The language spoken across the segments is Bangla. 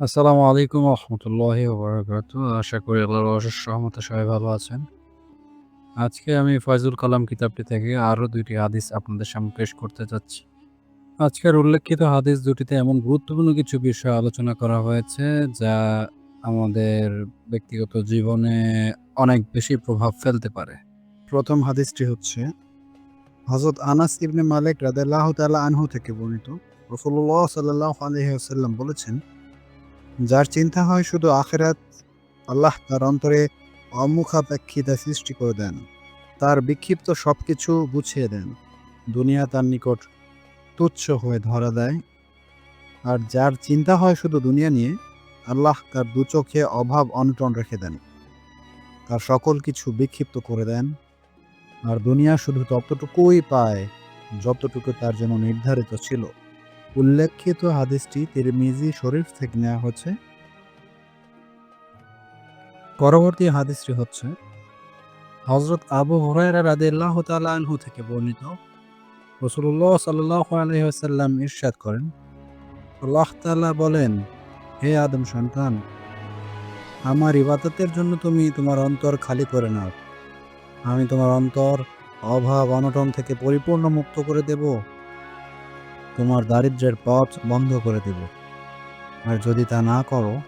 আসসালামু আলাইকুম রহমতুল্লাহি ওবরাকাত আশা করি আল্লাহর অশেষ রহমতে সবাই ভালো আছেন। আজকে আমি ফয়জুল কালাম কিতাবটি থেকে আরও দুইটি হাদিস আপনাদের সামনে পেশ করতে যাচ্ছি। আজকের উল্লেখিত হাদিস দুটিতে এমন গুরুত্বপূর্ণ কিছু বিষয় আলোচনা করা হয়েছে, যা আমাদের ব্যক্তিগত জীবনে অনেক বেশি প্রভাব ফেলতে পারে। প্রথম হাদিসটি হচ্ছে হজরত আনাস ইবনে মালিক রাদেলাহ তালা আনহু থেকে বর্ণিত রসুল্লাহ সাল্লাহ আলহিহাল্লাম বলেছেন যার চিন্তা হয় শুধু আখেরাত, আল্লাহ তার অন্তরে অমুখাপেক্ষিতা সৃষ্টি করে দেন। তার বিক্ষিপ্ত সব কিছু গুছিয়ে দেন। দুনিয়া তার নিকট তুচ্ছ হয়ে ধরা দেয়। আর যার চিন্তা হয় শুধু দুনিয়া নিয়ে, আল্লাহ তার দু চোখে অভাব অনটন রেখে দেন। তার সকল কিছু বিক্ষিপ্ত করে দেন। আর দুনিয়া শুধু ততটুকুই পায়, যতটুকু তার জন্য নির্ধারিত ছিল। উল্লেখিত হাদিসটি তিরমিজি শরীফ থেকে নেওয়া হচ্ছে পরবর্তী হাদিসটি হচ্ছে হজরত আবু হরাইরা রাদিয়াল্লাহ তাআলা আনহু থেকে বর্ণিত। রসুল্লাহ সাল্লাহ ইরশাদ করেন, আল্লাহ তাআলা বলেন, হে আদম সন্তান, আমার ইবাদতের জন্য তুমি তোমার অন্তর খালি করে নাও। আমি তোমার অন্তর অভাব, অনটন থেকে পরিপূর্ণ মুক্ত করে দেব। তোমার দারিদ্র্যের পথ বন্ধ করে দেব। আর যদি তা না করো,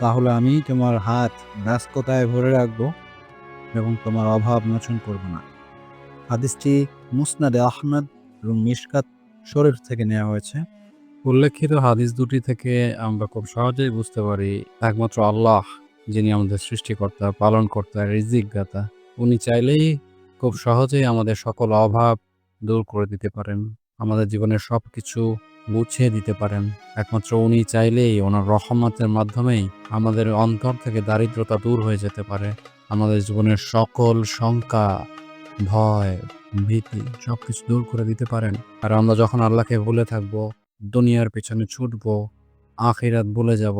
তাহলে আমি তোমার হাত ব্যস্ততায় ভরে রাখব এবং তোমার অভাব মোচন করব না। হাদিসটি মুসনাদে আহমদ এবং মিশকাত শরীফ থেকে নেওয়া হয়েছে। উল্লেখিত হাদিস দুটি থেকে আমরা খুব সহজেই বুঝতে পারি, একমাত্র আল্লাহ, যিনি আমাদের সৃষ্টিকর্তা, পালনকর্তা, রিজিকদাতা, উনি চাইলেই খুব সহজেই আমাদের সকল অভাব দূর করে দিতে পারেন। আমাদের জীবনের সব কিছু গুছিয়ে দিতে পারেন। একমাত্র উনি চাইলেই ওনার রহমতের মাধ্যমেই আমাদের অন্তর থেকে দারিদ্রতা দূর হয়ে যেতে পারে। আমাদের জীবনের সকল শঙ্কা, ভয়, ভীতি সব কিছু দূর করে দিতে পারেন। আর আমরা যখন আল্লাহকে ভুলে থাকব, দুনিয়ার পেছনে ছুটব, আখিরাত ভুলে যাব,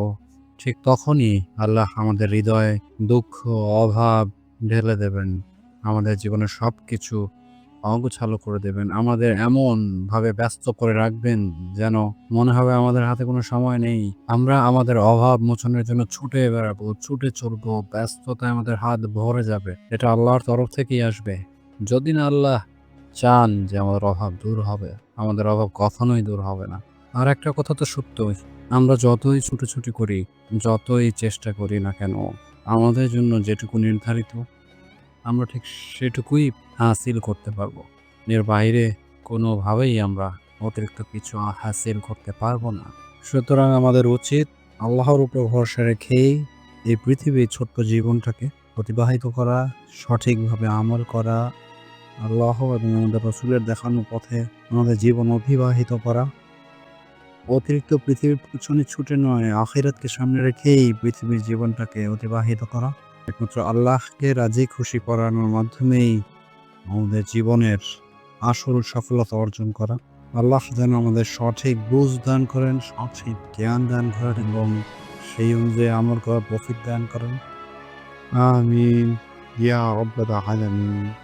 ঠিক তখনই আল্লাহ আমাদের হৃদয়ে দুঃখ, অভাব ঢেলে দেবেন। আমাদের জীবনের সব কিছু অগোছালো করে দেবেন, আমাদের এমন ভাবে ব্যস্ত করে রাখবেন যেন মনে হবে আমাদের হাতে কোনো সময় নেই। আমরা আমাদের অভাব মোচনের জন্য ছুটে বেড়াবো, ছুটে চলবো, ব্যস্ততায় আমাদের হাত ভরে যাবে, এটা আল্লাহর তরফ থেকেই আসবে। যদি না আল্লাহ চান যে আমাদের অভাব দূর হবে, আমাদের অভাব কখনোই দূর হবে না। আর একটা কথা তো সত্যই, আমরা যতই ছুটোছুটি করি, যতই চেষ্টা করি না কেন, আমাদের জন্য যেটুকু নির্ধারিত আমরা ঠিক সেটুকুই হাসিল করতে পারব। এর বাইরে কোনোভাবেই আমরা অতিরিক্ত কিছু হাসিল করতে পারব না। সুতরাং আমাদের উচিত আল্লাহর উপর ভরসা রেখেই এই পৃথিবীর ছোট্ট জীবনটাকে অতিবাহিত করা, সঠিকভাবে আমল করা, আল্লাহ এবং আমাদের রসুলের দেখানো পথে আমাদের জীবন অতিবাহিত করা। অতিরিক্ত পৃথিবীর পিছনে ছুটে নয়, আখিরাতকে সামনে রেখেই পৃথিবীর জীবনটাকে অতিবাহিত করা। একমাত্র আল্লাহকে রাজি খুশি করানোর মাধ্যমেই আমাদের জীবনের আসল সফলতা অর্জন করা। আল্লাহ যেন আমাদের সঠিক বুঝ দান করেন, সঠিক জ্ঞান দান করেন এবং সেই অনুযায়ী আমার করার প্রফিট দান করেন। আমিন। ইয়া রব্বাল আলামিন।